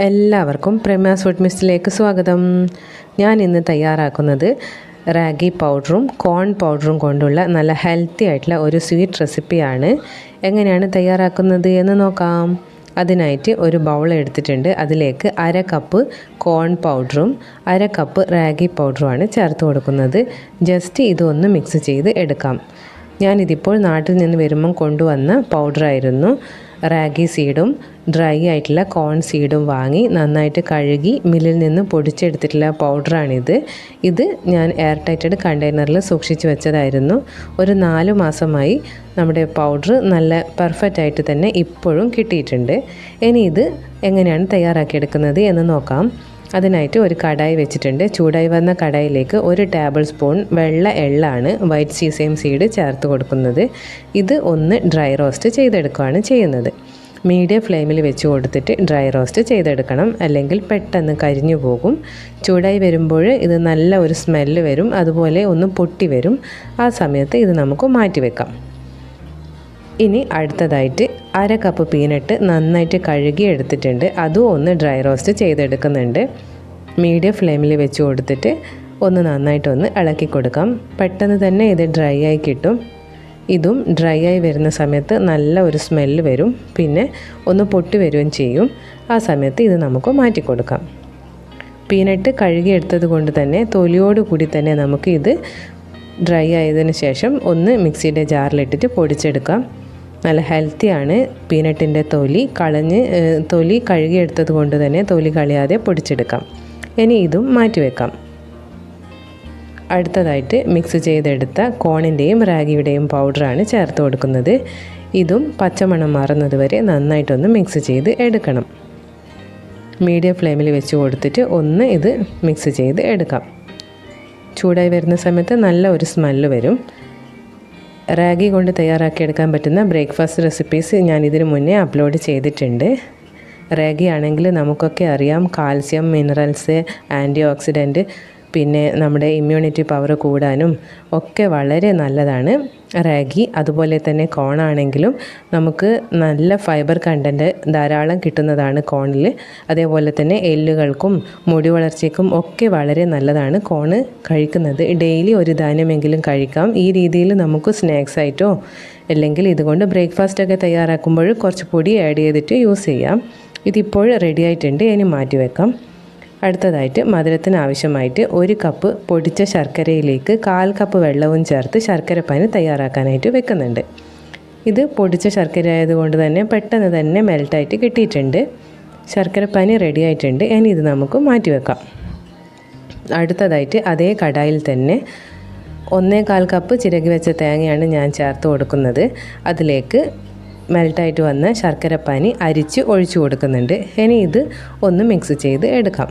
എല്ലാവർക്കും പ്രേമാസ് ഫുഡ് മിസ്റ്റിലേക്ക് സ്വാഗതം. ഞാൻ ഇന്ന് തയ്യാറാക്കുന്നത് റാഗി പൗഡറും കോൺ പൗഡറും കൊണ്ടുള്ള നല്ല ഹെൽത്തി ആയിട്ടുള്ള ഒരു സ്വീറ്റ് റെസിപ്പിയാണ്. എങ്ങനെയാണ് തയ്യാറാക്കുന്നത് എന്ന് നോക്കാം. അതിനായിട്ട് ഒരു ബൗൾ എടുത്തിട്ടുണ്ട്. അതിലേക്ക് അര കപ്പ് കോൺ പൗഡറും അര കപ്പ് റാഗി പൗഡറുമാണ് ചേർത്ത് കൊടുക്കുന്നത്. ജസ്റ്റ് ഇതൊന്ന് മിക്സ് ചെയ്ത് എടുക്കാം. ഞാനിതിപ്പോൾ നാട്ടിൽ നിന്ന് വരുമ്പം കൊണ്ടുവന്ന പൗഡറായിരുന്നു. റാഗി സീഡും ഡ്രൈ ആയിട്ടുള്ള കോൺ സീഡും വാങ്ങി നന്നായിട്ട് കഴുകി മില്ലിൽ നിന്ന് പൊടിച്ചെടുത്തിട്ടുള്ള പൗഡറാണിത്. ഇത് ഞാൻ എയർ ടൈറ്റഡ് കണ്ടെയ്നറിൽ സൂക്ഷിച്ചു വെച്ചതായിരുന്നു. ഒരു നാല് മാസമായി നമ്മുടെ പൗഡർ നല്ല പെർഫെക്റ്റ് ആയിട്ട് തന്നെ ഇപ്പോഴും കിട്ടിയിട്ടുണ്ട്. ഇനി ഇത് എങ്ങനെയാണ് തയ്യാറാക്കിയെടുക്കുന്നത് എന്ന് നോക്കാം. അതിനായിട്ട് ഒരു കടായി വെച്ചിട്ടുണ്ട്. ചൂടായി വന്ന കടായിലേക്ക് ഒരു ടേബിൾ സ്പൂൺ വെള്ള എള്ളാണ് വൈറ്റ് സീസയും സീഡ് ചേർത്ത് കൊടുക്കുന്നത്. ഇത് ഒന്ന് ഡ്രൈ റോസ്റ്റ് ചെയ്തെടുക്കുകയാണ് ചെയ്യുന്നത്. മീഡിയം ഫ്ലെയിമിൽ വെച്ച് കൊടുത്തിട്ട് ഡ്രൈ റോസ്റ്റ് ചെയ്തെടുക്കണം. അല്ലെങ്കിൽ പെട്ടെന്ന് കരിഞ്ഞു പോകും. ചൂടായി വരുമ്പോൾ ഇത് നല്ല ഒരു സ്മെല്ല് വരും. അതുപോലെ ഒന്ന് പൊട്ടി വരും. ആ സമയത്ത് ഇത് നമുക്ക് മാറ്റി വെക്കാം ഇനി അടുത്തതായിട്ട് അര കപ്പ് പീനട്ട് നന്നായിട്ട് കഴുകി എടുത്തിട്ടുണ്ട്. അതും ഒന്ന് ഡ്രൈ റോസ്റ്റ് ചെയ്തെടുക്കുന്നുണ്ട്. മീഡിയം ഫ്ലെയിമിൽ വെച്ച് കൊടുത്തിട്ട് ഒന്ന് നന്നായിട്ടൊന്ന് ഇളക്കി കൊടുക്കാം. പെട്ടെന്ന് തന്നെ ഇത് ഡ്രൈ ആയി കിട്ടും. ഇതും ഡ്രൈ ആയി വരുന്ന സമയത്ത് നല്ല ഒരു സ്മെല്ല് വരും. പിന്നെ ഒന്ന് പൊട്ടി വരികയും ചെയ്യും. ആ സമയത്ത് ഇത് നമുക്ക് മാറ്റി കൊടുക്കാം. പീനട്ട് കഴുകിയെടുത്തത് കൊണ്ട് തന്നെ തൊലിയോട് കൂടി തന്നെ നമുക്ക് ഇത് ഡ്രൈ ആയതിന് ശേഷം ഒന്ന് മിക്സിയുടെ ജാറിലിട്ടിട്ട് പൊടിച്ചെടുക്കാം. നല്ല ഹെൽത്തിയാണ് പീനട്ടിന്റെ തൊലി. കളഞ്ഞ് തൊലി കഴുകിയെടുത്തത് കൊണ്ട് തന്നെ തൊലി കളയാതെ പൊടിച്ചെടുക്കാം. ഇനി ഇതും മാറ്റിവെക്കാം അടുത്തതായിട്ട് മിക്സ് ചെയ്തെടുത്ത കോണിന്റെയും റാഗിയുടെയും പൗഡറാണ് ചേർത്ത് കൊടുക്കുന്നത്. ഇതും പച്ചമണം മാറുന്നത് വരെ നന്നായിട്ടൊന്ന് മിക്സ് ചെയ്ത് എടുക്കണം. മീഡിയം ഫ്ലെയിമിൽ വെച്ച് കൊടുത്തിട്ട് ഒന്ന് ഇത് മിക്സ് ചെയ്ത് എടുക്കാം. ചൂടായി വരുന്ന സമയത്ത് നല്ല ഒരു സ്മെല്ല് വരും. റാഗി കൊണ്ട് തയ്യാറാക്കിയെടുക്കാൻ പറ്റുന്ന ബ്രേക്ക്ഫാസ്റ്റ് റെസിപ്പീസ് ഞാൻ ഇതിനു മുന്നേ അപ്ലോഡ് ചെയ്തിട്ടുണ്ട്. റാഗി ആണെങ്കിൽ നമുക്കൊക്കെ അറിയാം കാൽസ്യം മിനറൽസ് ആന്റി ഓക്സിഡന്റ് പിന്നെ നമ്മുടെ ഇമ്മ്യൂണിറ്റി പവർ കൂടാനും ഒക്കെ വളരെ നല്ലതാണ്. റാഗി അതുപോലെ തന്നെ കോണാണെങ്കിലും നമുക്ക് നല്ല ഫൈബർ കണ്ടന്റ് ധാരാളം കിട്ടുന്നതാണ് കോണിൽ അതേപോലെ തന്നെ എല്ലുകൾക്കും മുടി വളർച്ചയ്ക്കും ഒക്കെ വളരെ നല്ലതാണ് കോണ് കഴിക്കുന്നത്. ഡെയിലി ഒരു ധാന്യമെങ്കിലും കഴിക്കാം. ഈ രീതിയിൽ നമുക്ക് സ്നാക്സ് ആയിട്ടോ അല്ലെങ്കിൽ ഇതുകൊണ്ട് ബ്രേക്ക്ഫാസ്റ്റൊക്കെ തയ്യാറാക്കുമ്പോൾ കുറച്ച് പൊടി ആഡ് ചെയ്തിട്ട് യൂസ് ചെയ്യാം. ഇതിപ്പോൾ റെഡി ആയിട്ടുണ്ട്. ഇനി മാറ്റി വെക്കാം. അടുത്തതായിട്ട് മധുരത്തിന് ആവശ്യമായിട്ട് ഒരു കപ്പ് പൊടിച്ച ശർക്കരയിലേക്ക് കാൽ കപ്പ് വെള്ളവും ചേർത്ത് ശർക്കരപ്പാനി തയ്യാറാക്കാനായിട്ട് വെക്കുന്നുണ്ട്. ഇത് പൊടിച്ച ശർക്കര ആയതുകൊണ്ട് തന്നെ പെട്ടെന്ന് തന്നെ മെൽട്ടായിട്ട് കിട്ടിയിട്ടുണ്ട്. ശർക്കരപ്പാനി റെഡി ആയിട്ടുണ്ട്. ഇനി ഇത് നമുക്ക് മാറ്റി വെക്കാം. അടുത്തതായിട്ട് അതേ കടായിൽ തന്നെ ഒന്നേകാൽ കപ്പ് ചിരകി വെച്ച തേങ്ങയാണ് ഞാൻ ചേർത്ത് കൊടുക്കുന്നത്. അതിലേക്ക് മെൽട്ടായിട്ട് വന്ന ശർക്കരപ്പാനി അരിച്ച് ഒഴിച്ചു കൊടുക്കുന്നുണ്ട്. ഇനി ഇത് ഒന്ന് മിക്സ് ചെയ്ത് എടുക്കാം.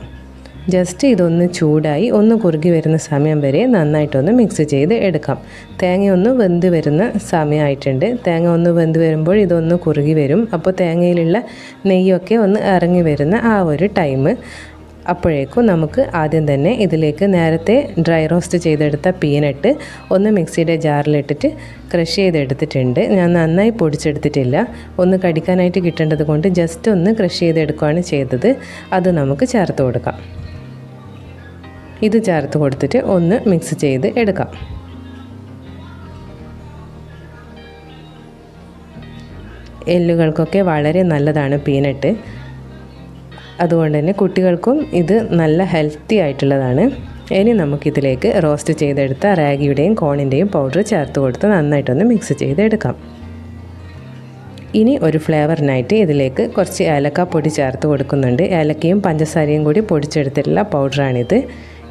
ജസ്റ്റ് ഇതൊന്ന് ചൂടായി ഒന്ന് കുറുകി വരുന്ന സമയം വരെ നന്നായിട്ടൊന്ന് മിക്സ് ചെയ്ത് എടുക്കാം. തേങ്ങ ഒന്ന് വെന്ത് വരുന്ന സമയമായിട്ടുണ്ട് തേങ്ങ ഒന്ന് വെന്ത് വരുമ്പോൾ ഇതൊന്ന് കുറുകി വരും. അപ്പോൾ തേങ്ങയിലുള്ള നെയ്യൊക്കെ ഒന്ന് ഇറങ്ങി വരുന്ന ആ ഒരു ടൈം അപ്പോഴേക്കും നമുക്ക് ആദ്യം തന്നെ ഇതിലേക്ക് നേരത്തെ ഡ്രൈ റോസ്റ്റ് ചെയ്തെടുത്ത പീനട്ട് ഒന്ന് മിക്സിയുടെ ജാറിലിട്ടിട്ട് ക്രഷ് ചെയ്തെടുത്തിട്ടുണ്ട്. ഞാൻ നന്നായി പൊടിച്ചെടുത്തിട്ടില്ല. ഒന്ന് കടിക്കാനായിട്ട് കിട്ടേണ്ടത് കൊണ്ട് ജസ്റ്റ് ഒന്ന് ക്രഷ് ചെയ്തെടുക്കുകയാണ് ചെയ്തത്. അത് നമുക്ക് ചേർത്ത് കൊടുക്കാം. ഇത് ചേർത്ത് കൊടുത്തിട്ട് ഒന്ന് മിക്സ് ചെയ്ത് എടുക്കാം. എല്ലുകൾക്കൊക്കെ വളരെ നല്ലതാണ് പീനട്ട്. അതുകൊണ്ട് തന്നെ കുട്ടികൾക്കും ഇത് നല്ല ഹെൽത്തി ആയിട്ടുള്ളതാണ്. ഇനി നമുക്കിതിലേക്ക് റോസ്റ്റ് ചെയ്തെടുത്ത റാഗിയുടെയും കോണിന്റെയും പൗഡർ ചേർത്ത് കൊടുത്ത് നന്നായിട്ടൊന്ന് മിക്സ് ചെയ്തെടുക്കാം ഇനി ഒരു ഫ്ലേവറിനായിട്ട് ഇതിലേക്ക് കുറച്ച് ഏലക്ക പൊടി ചേർത്ത് കൊടുക്കുന്നുണ്ട്. ഏലക്കയും പഞ്ചസാരയും കൂടി പൊടിച്ചെടുത്തിട്ടുള്ള പൗഡറാണിത്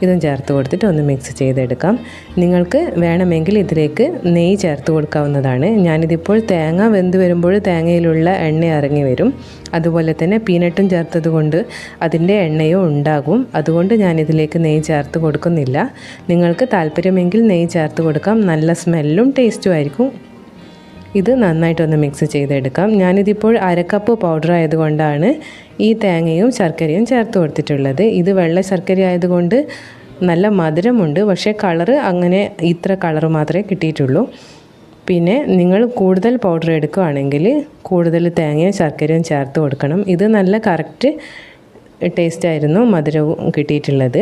ഇതും ചേർത്ത് കൊടുത്തിട്ട് ഒന്ന് മിക്സ് ചെയ്തെടുക്കാം. നിങ്ങൾക്ക് വേണമെങ്കിൽ ഇതിലേക്ക് നെയ്യ് ചേർത്ത് കൊടുക്കാവുന്നതാണ്. ഞാനിതിപ്പോൾ തേങ്ങ വെന്ത് വരുമ്പോൾ തേങ്ങയിലുള്ള എണ്ണ ഇറങ്ങി വരും. അതുപോലെ തന്നെ പീനട്ടും ചേർത്തത് കൊണ്ട് അതിന്റെ എണ്ണയും ഉണ്ടാകും. അതുകൊണ്ട് ഞാനിതിലേക്ക് നെയ്യ് ചേർത്ത് കൊടുക്കുന്നില്ല. നിങ്ങൾക്ക് താല്പര്യമെങ്കിൽ നെയ്യ് ചേർത്ത് കൊടുക്കാം. നല്ല സ്മെല്ലും ടേസ്റ്റും ആയിരിക്കും. ഇത് നന്നായിട്ടൊന്ന് മിക്സ് ചെയ്തെടുക്കാം. ഞാനിതിപ്പോൾ അരക്കപ്പ് പൗഡർ ആയതുകൊണ്ടാണ് ഈ തേങ്ങയും ശർക്കരയും ചേർത്ത് കൊടുത്തിട്ടുള്ളത്. ഇത് വെള്ള ശർക്കര ആയതുകൊണ്ട് നല്ല മധുരമുണ്ട്. പക്ഷേ കളറ് അങ്ങനെ ഇത്ര കളറ് മാത്രമേ കിട്ടിയിട്ടുള്ളൂ. പിന്നെ നിങ്ങൾ കൂടുതൽ പൗഡർ എടുക്കുകയാണെങ്കിൽ കൂടുതൽ തേങ്ങയും ശർക്കരയും ചേർത്ത് കൊടുക്കണം. ഇത് നല്ല കറക്റ്റ് ടേസ്റ്റായിരുന്നു മധുരവും കിട്ടിയിട്ടുള്ളത്.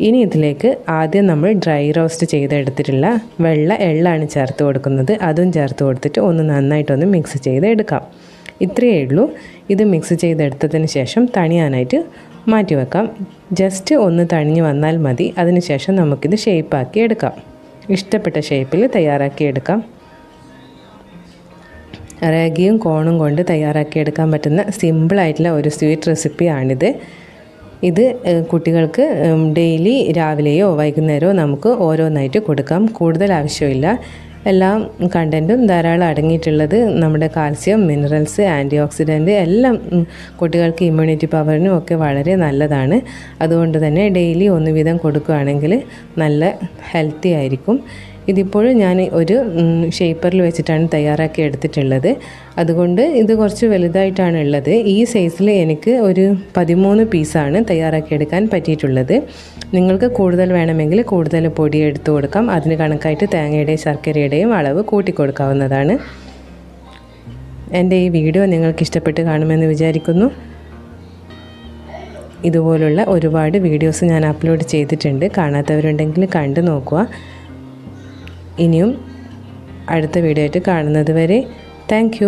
ഇനി ഇതിലേക്ക് ആദ്യം നമ്മൾ ഡ്രൈ റോസ്റ്റ് ചെയ്തെടുത്തിട്ടുള്ള വെള്ള എള്ളാണ് ചേർത്ത് കൊടുക്കുന്നത്. അതും ചേർത്ത് കൊടുത്തിട്ട് ഒന്ന് നന്നായിട്ടൊന്ന് മിക്സ് ചെയ്തെടുക്കാം ഇത്രയേ ഉള്ളൂ. ഇത് മിക്സ് ചെയ്തെടുത്തതിന് ശേഷം തണിയാനായിട്ട് മാറ്റി വെക്കാം. ജസ്റ്റ് ഒന്ന് തണിഞ്ഞ് വന്നാൽ മതി. അതിനുശേഷം നമുക്കിത് ഷേപ്പാക്കി എടുക്കാം. ഇഷ്ടപ്പെട്ട ഷേപ്പിൽ തയ്യാറാക്കി എടുക്കാം. റാഗിയും കോണും കൊണ്ട് തയ്യാറാക്കിയെടുക്കാൻ പറ്റുന്ന സിമ്പിളായിട്ടുള്ള ഒരു സ്വീറ്റ് റെസിപ്പിയാണിത് ഇത് കുട്ടികൾക്ക് ഡെയിലി രാവിലെയോ വൈകുന്നേരമോ നമുക്ക് ഓരോന്നായിട്ട് കൊടുക്കാം. കൂടുതൽ ആവശ്യമില്ല. എല്ലാം കണ്ടന്റും ധാരാളം അടങ്ങിയിട്ടുള്ളത് നമ്മുടെ കാൽസ്യം മിനറൽസ് ആന്റി ഓക്സിഡന്റ് എല്ലാം കുട്ടികൾക്ക് ഇമ്മ്യൂണിറ്റി പവറിനും ഒക്കെ വളരെ നല്ലതാണ്. അതുകൊണ്ട് തന്നെ ഡെയിലി ഒന്ന് വീതം കൊടുക്കുകയാണെങ്കിൽ നല്ല ഹെൽത്തി ആയിരിക്കും. ഇതിപ്പോൾ ഞാൻ ഒരു ഷേപ്പറിൽ വെച്ചിട്ടാണ് തയ്യാറാക്കി എടുത്തിട്ടുള്ളത്. അതുകൊണ്ട് ഇത് കുറച്ച് വലുതായിട്ടാണ് ഉള്ളത്. ഈ സൈസിൽ എനിക്ക് ഒരു പതിമൂന്ന് പീസാണ് തയ്യാറാക്കി എടുക്കാൻ പറ്റിയിട്ടുള്ളത്. നിങ്ങൾക്ക് കൂടുതൽ വേണമെങ്കിൽ കൂടുതൽ പൊടി എടുത്തു കൊടുക്കാം. അതിന് കണക്കായിട്ട് തേങ്ങയുടെയും ശർക്കരയുടെയും അളവ് കൂട്ടി കൊടുക്കാവുന്നതാണ്. എന്റെ ഈ വീഡിയോ നിങ്ങൾക്ക് ഇഷ്ടപ്പെട്ട് കാണുമെന്ന് വിചാരിക്കുന്നു. ഇതുപോലുള്ള ഒരുപാട് വീഡിയോസ് ഞാൻ അപ്ലോഡ് ചെയ്തിട്ടുണ്ട്. കാണാത്തവരുണ്ടെങ്കിൽ കണ്ടു നോക്കുക. ഇനിയും അടുത്ത വീഡിയോ ആയിട്ട് കാണുന്നത് വരെ താങ്ക്